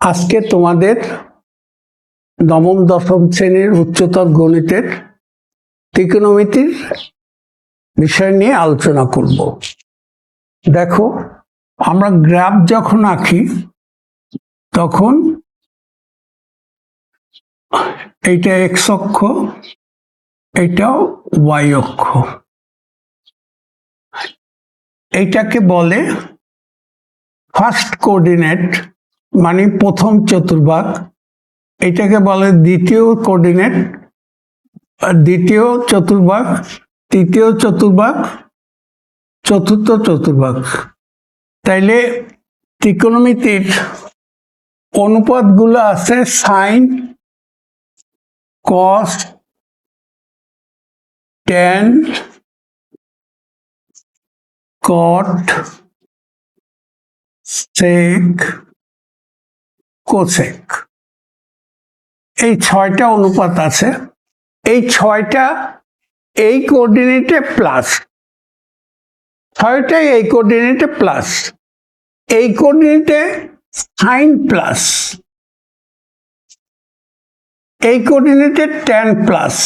আজকে তোমাদের নবম, দশম শ্রেণির উচ্চতর গণিতের ত্রিকোণমিতির বিষয় নিয়ে আলোচনা করব। দেখো, আমরা গ্রাফ যখন আঁকি, তখন এইটা এক্স অক্ষ, এইটাও ওয়াই অক্ষ। এইটাকে বলে ফার্স্ট কোঅর্ডিনেট মানে প্রথম চতুর্ভাগ, এটাকে বলে দ্বিতীয় কোঅর্ডিনেট, আর দ্বিতীয় চতুর্ভাগ, তৃতীয় চতুর্ভাগ, চতুর্থ চতুর্ভাগ। তাইলে ত্রিকোণমিতির অনুপাতগুলো আছে sine, cos, tan, cot, sec cosec. এই ছয়টা অনুপাত আছে। এই ছয়টা এই কোঅর্ডিনেটে প্লাস। ছয়টাই এই কোঅর্ডিনেটে প্লাস। এই কোঅর্ডিনেটে সাইন প্লাস। এই কোঅর্ডিনেটে ট্যান প্লাস।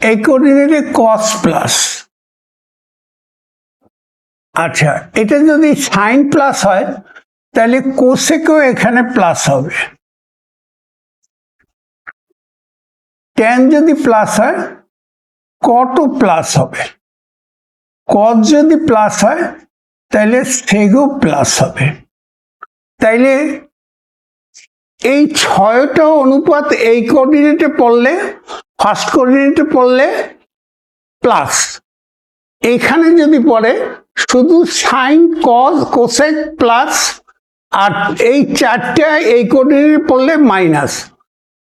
এই কোঅর্ডিনেটে কস প্লাস। আচ্ছা এটা যদি সাইন প্লাস হয় তাহলে কোসেকেও এখানে প্লাস হবে। ট্যান যদি প্লাস হয় কটও প্লাস হবে। কট যদি প্লাস হয়, তাহলে সেগও প্লাস হবে। তাইলে এই ছয়টা অনুপাত এই কোঅর্ডিনেটে পড়লে ফার্স্ট কোঅর্ডিনেটে পড়লে প্লাস এখানে যদি পড়ে, শুধু সাইন কজ কোসেক প্লাস আর এই চারটা এই কোঅর্ডিনেটে পড়লে মাইনাস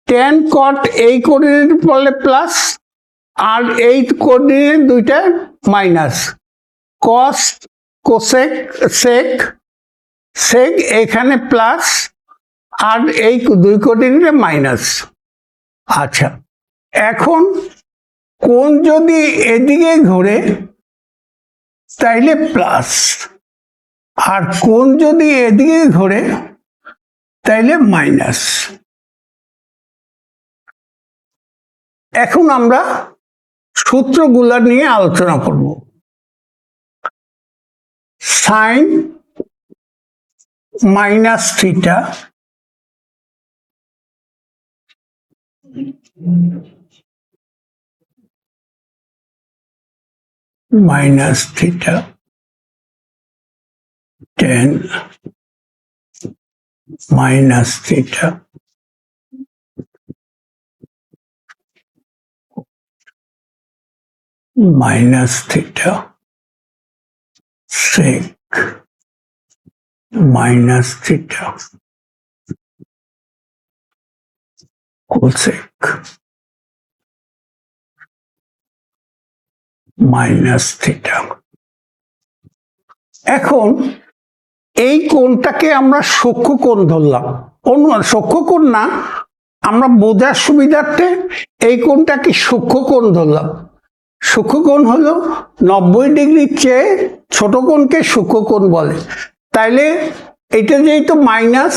টেন কট এই কোঅর্ডিনেটে পড়লে প্লাস আর এই কোঅর্ডিনেট দুইটা মাইনাস কস কোসেক সেক সেক এখানে প্লাস আর এই দুই কোঅর্ডিনেটে মাইনাস আচ্ছা এখন কোন যদি এদিকে ঘুরে, তাইলে প্লাস আর কোন যদি এদিকে ঘোরে, তাইলে মাইনাস। এখন আমরা সূত্রগুলা নিয়ে আলোচনা করব। Sine minus theta minus theta 10 minus theta minus theta sec minus theta cosec minus theta এখন এই কোণটাকে আমরা সূক্ষ্ম কোণ ধরলাম। অনুমান সূক্ষ্ম কোণ না, আমরা বোঝার সুবিধার্থে এই কোণটাকে সূক্ষ্ম কোণ ধরলাম। সূক্ষ্ম কোণ হলো নব্বই ডিগ্রির চেয়ে ছোট কোণকে সূক্ষ্ম কোণ বলে। তাইলে এটা যেহেতু মাইনাস,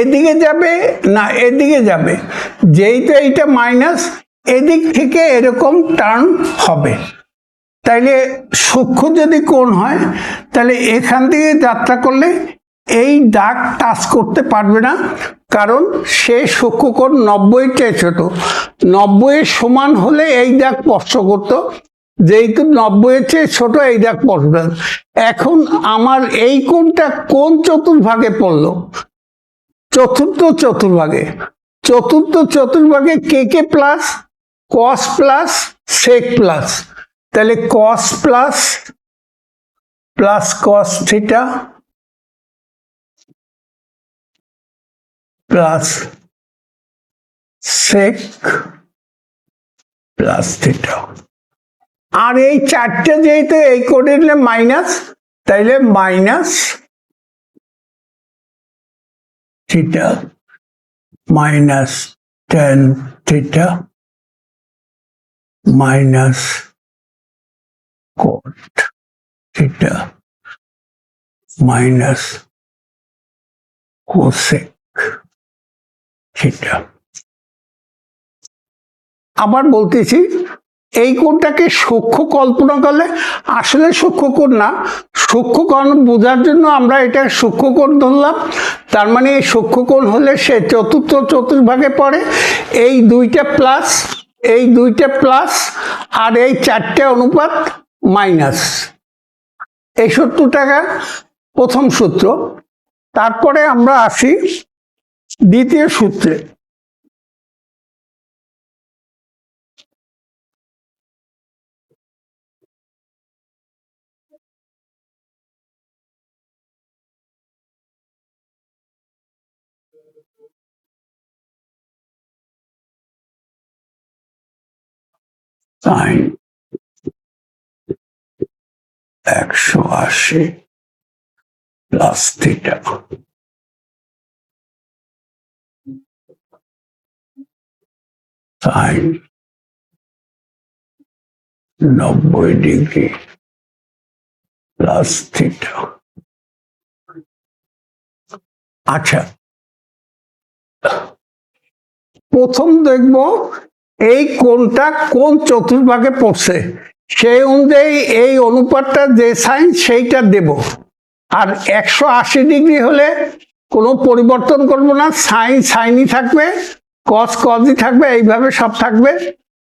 এদিকে যাবে না, এদিকে যাবে। যেহেতু এইটা মাইনাস, এদিক থেকে এরকম টার্ন হবে। তাইলে সূক্ষ্ম যদি কোণ হয় তাহলে এখান থেকে যাত্রা করলে এই দাগ টাচ করতে পারবে না, কারণ সে সূক্ষ্ম কোণ নব্বই ছোট। নব্বইয়ের সমান হলে এই দাগ স্পর্শ করতো। যেহেতু নব্বইয়ের চেয়ে ছোট, এই দাগ পড়বে এখন আমার এই কোণটা কোন চতুর্ভাগে পড়ল? চতুর্থ চতুর্ভাগে। চতুর্থ চতুর্ভাগে কে কে plus cos plus sec plus তাহলে cos plus plus cos theta plus sec plus theta আর এই চারটে যেহেতু এই করে দিলে মাইনাস তাইলে minus theta minus ten theta minus cot theta minus cosec সেটা আবার বলতেছি, এই কোণটাকে সূক্ষ্ম কল্পনা করলে, আসলে সূক্ষ্ম কোণ না, সূক্ষ্ম কোণ বোঝার জন্য আমরা এটা সূক্ষ্ম কোণ ধরলাম, তার মানে এই সূক্ষ্ম কোণ হলে সে চতুর্থ চতুর্ভাগে পড়ে, এই দুইটা প্লাস এই দুইটা প্লাস আর এই চারটে অনুপাত মাইনাস এই টাকা প্রথম সূত্র। তারপরে আমরা আসি দ্বিতীয় সূত্রে। সাইন। একশো আশি প্লাস থিটা সাইন নব্বই ডিগ্রি প্লাস থিটা আচ্ছা প্রথম দেখব এই কোনটা কোন চতুর্ভাগে পড়ছে। সেই অনুযায়ী এই অনুপাতটা যে সাইন সেইটা দেব। আর একশো আশি ডিগ্রি হলে কোনো পরিবর্তন করব না। সাইন সাইনই থাকবে কস কসই থাকবে, এইভাবে সব থাকবে।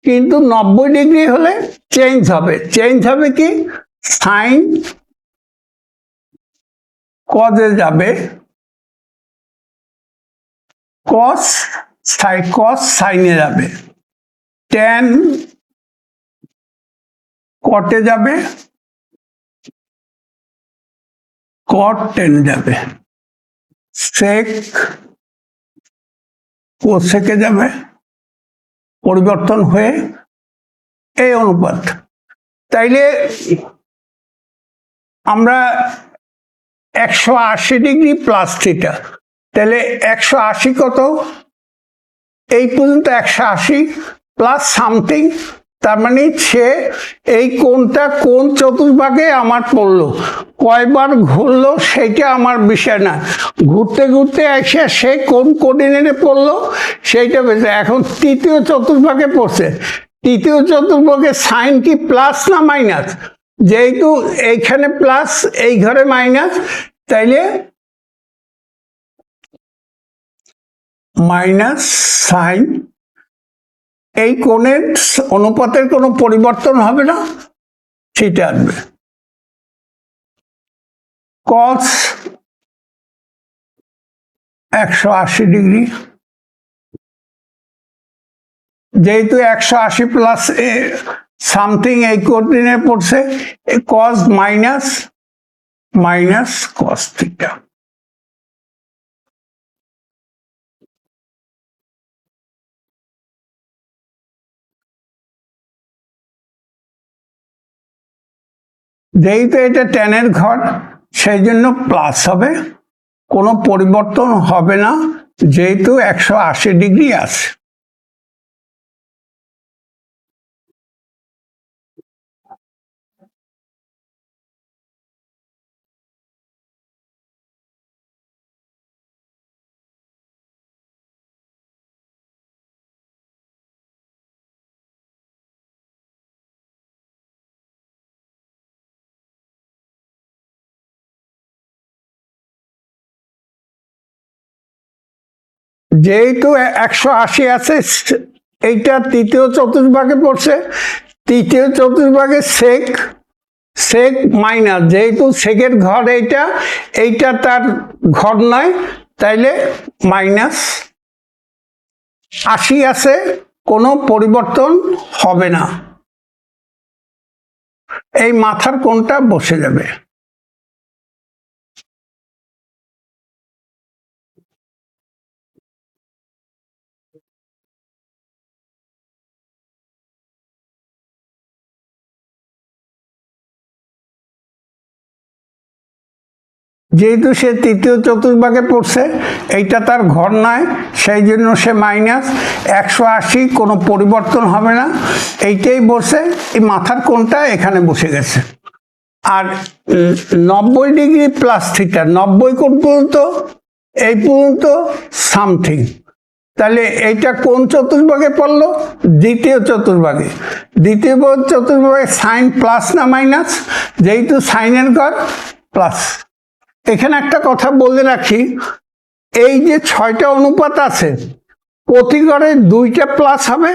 কিন্তু নব্বই ডিগ্রি হলে চেঞ্জ হবে। চেঞ্জ হবে কি? সাইন কজে যাবে। কস সাই কস সাইনে যাবে। টেন কটে যাবে? কট টেন যাবে। সেক কোসেকে যাবে। পরিবর্তন হয়ে এই অনুপাত। তাইলে আমরা একশো আশি ডিগ্রি প্লাস থিটা। তাহলে একশো আশি কত? এই পর্যন্ত একশো আশি প্লাস সামথিং তার মানে সে এই কোনটা কোন চতুর্ভাগে আমার পড়ল। কয়বার ঘুরলো সেইটা আমার বিষয় না। ঘুরতে ঘুরতে এসে সে কোন কোর্ডিনেটে পড়ল, সেইটা বেশি এখন তৃতীয় চতুর্ভাগে পড়ছে। তৃতীয় চতুর্ভাগে সাইন কি প্লাস না মাইনাস যেহেতু এইখানে প্লাস এই ঘরে মাইনাস তাইলে মাইনাস সাইন এই কোণের অনুপাতের কোনো পরিবর্তন হবে না? সেটা আসবে। কস একশো আশি ডিগ্রি। যেহেতু একশো আশি প্লাস সামথিং এই কোর্ডিনে পড়ছে cos minus minus cos theta যেহেতু এটা টেনের ঘর সেই জন্য প্লাস হবে। কোনো পরিবর্তন হবে না, যেহেতু একশো আশি ডিগ্রি আছে। যেহেতু একশো আশি আছে, এইটা তৃতীয় চতুর্ভাগে পড়ছে। তৃতীয় চতুর্ভাগে সেক সেক মাইনাস যেহেতু সেকের ঘর এইটা এইটা তার ঘর নয়, তাইলে মাইনাস আশি আছে, কোনো পরিবর্তন হবে না। এই মাথার কোনটা বসে যাবে। যেহেতু সে তৃতীয় চতুর্ভাগে পড়ছে, এইটা তার ঘর নয়, সেই জন্য সে মাইনাস একশো আশি, কোনো পরিবর্তন হবে না। এইটাই বসে এই মাথার কোনটা এখানে বসে গেছে। আর নব্বই ডিগ্রি প্লাস থিটা নব্বই কোণ পর্যন্ত, এই পর্যন্ত সামথিং তাহলে এইটা কোন চতুর্ভাগে পড়ল? দ্বিতীয় চতুর্ভাগে। দ্বিতীয় চতুর্ভাগে সাইন প্লাস না মাইনাস যেহেতু সাইনের ঘর প্লাস এখানে একটা কথা বলে রাখি, এই যে ছয়টা অনুপাত আছে, প্রতি ঘরে দুইটা প্লাস হবে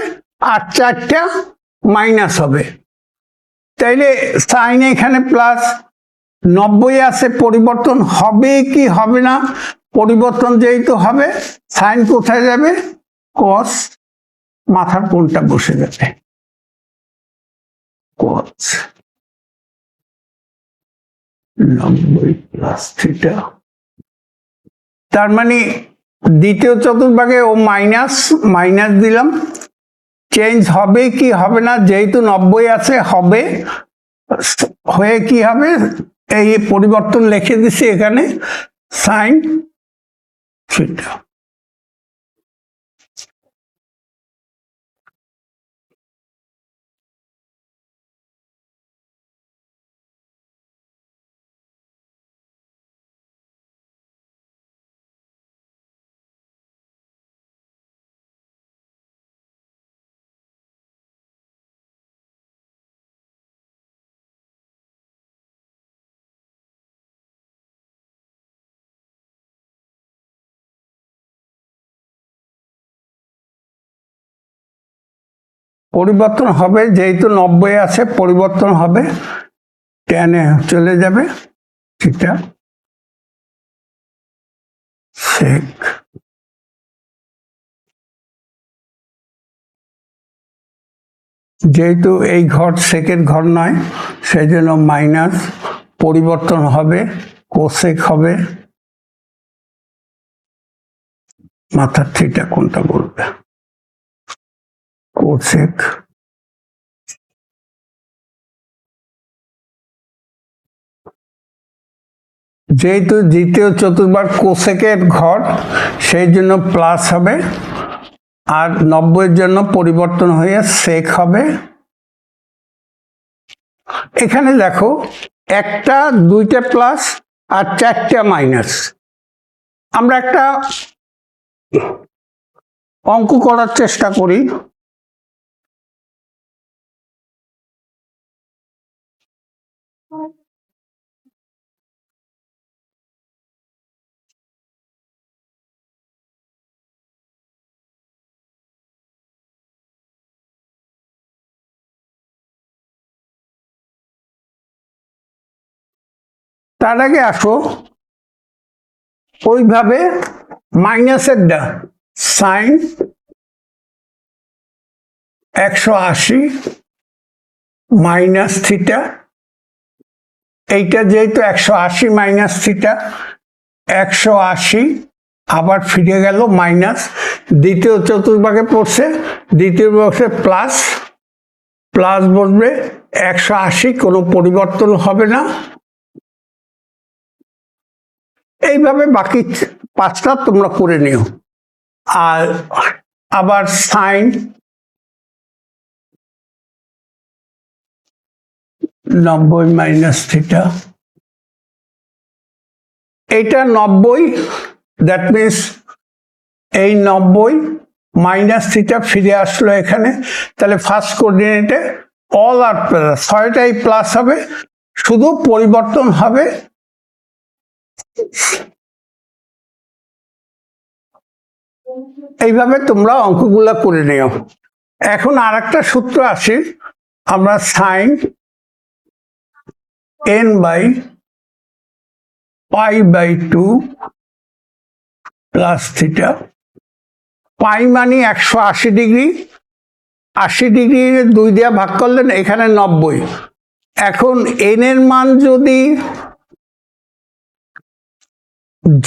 আর চারটা মাইনাস হবে। তাইলে সাইন এখানে প্লাস নব্বই আছে, পরিবর্তন হবে কি হবে না? পরিবর্তন যেহেতু হবে সাইন কোথায় যাবে? কস মাথার কোনটা বসে যাবে। কস তার মানে দ্বিতীয় চতুর্ভাগে ও মাইনাস মাইনাস দিলাম। চেঞ্জ হবে কি হবে না, যেহেতু নব্বই আছে, হবে। হয়ে কি হবে? এই পরিবর্তন লিখে দিছি এখানে সাইন থিটা পরিবর্তন হবে, যেহেতু নব্বই আছে, পরিবর্তন হবে। টেনে চলে যাবে। ঠিকটা সেক যেহেতু এই ঘর সেকের ঘর নয় সেই জন্য মাইনাস পরিবর্তন হবে কোসেক হবে। মাথার থিটা কোনটা বলবে? কোসেক যেহেতু দ্বিতীয় চতুর্বার কোসেকের ঘর, সেই জন্য প্লাস হবে। আর নব্বইয়ের জন্য পরিবর্তন হয়ে সেক হবে। এখানে দেখো, একটা, দুইটা প্লাস আর চারটা মাইনাস আমরা একটা অঙ্ক করার চেষ্টা করি। তার আগে আসো। ওইভাবে মাইনাসের সাইন একশো আশি মাইনাস থিটা এইটা যেহেতু একশো আশি মাইনাস থিটা একশো আশি আবার ফিরে গেল মাইনাস দ্বিতীয় চতুর্ভাগে পড়ছে, দ্বিতীয় বক্সে প্লাস প্লাস বসবে, একশো আশি কোনো পরিবর্তন হবে না। এইভাবে বাকি পাঁচটা তোমরা করে নিও। আর আবার সাইন নব্বই মাইনাস থিটা। এইটা নব্বই দ্যাট মিনস এই নব্বই মাইনাস থিটা ফিরে আসলো এখানে। তাহলে ফার্স্ট কোঅর্ডিনেটে অল আর প্লাস ছয়টাই প্লাস হবে, শুধু পরিবর্তন হবে এইভাবে তোমরা অঙ্কগুলা করে নিও। এখন আর একটা সূত্র আসি আমরা sine n by pi by two plus theta pi মানে একশো আশি ডিগ্রি আশি ডিগ্রি দুই দিয়া ভাগ করলেন, এখানে নব্বই। এখন এন এর মান যদি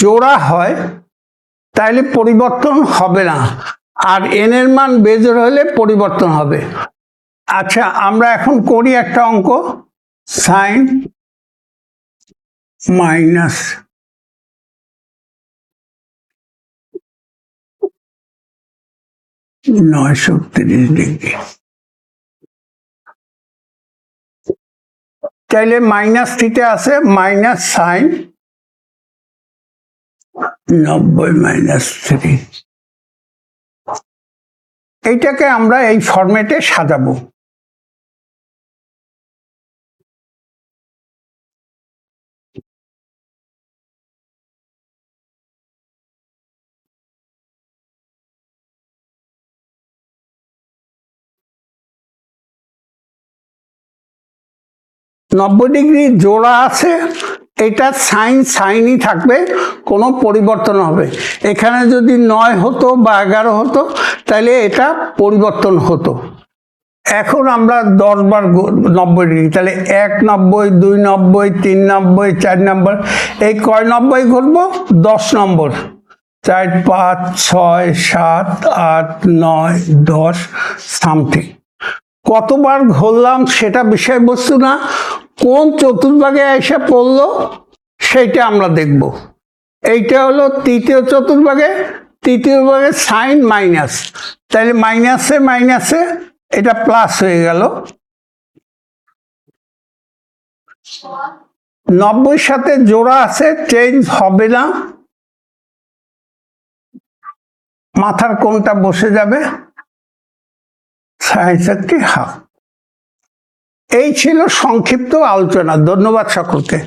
জোড়া হয় তাহলে পরিবর্তন হবে না। আর এন এর মান বেজোর হলে পরিবর্তন হবে। আচ্ছা আমরা এখন করি একটা অঙ্ক। সাইন মাইনাস নয়শো তিরিশ ডিগ্রি। তাইলে মাইনাস থিতে আছে মাইনাস সাইন নব্বই মাইনাস থ্রি এইটাকে আমরা এই ফরম্যাটে সাজাবো। নব্বই ডিগ্রি জোড়া আছে। এটা সাইন, সাইনই থাকবে, কোনো পরিবর্তন হবে। এখানে যদি নয় হতো বা এগারো হতো, তাহলে এটা পরিবর্তন হতো। এখন আমরা দশ বার নব্বই ডিগ্রি, তাহলে এক নব্বই, দুই নব্বই, তিন নব্বই, চার নম্বর এই কয় নব্বই করব দশ নম্বর। চার, পাঁচ, ছয়, সাত, আট, নয়, দশ, সামথিং। কতবার ঘুরলাম সেটা বিষয়বস্তু না। কোন চতুর্ভাগে এসে পড়ল সেইটা আমরা দেখব। এইটা হলো তৃতীয় চতুর্ভাগে। তৃতীয় ভাগে সাইন মাইনাস তাহলে মাইনাসে মাইনাসে এটা প্লাস হয়ে গেল। নব্বই সাথে জোড়া আছে চেঞ্জ হবে না। মাথার কোনটা বসে যাবে। সাইন্স হাফ এই ছিল সংক্ষিপ্ত আলোচনা। ধন্যবাদ সকলকে।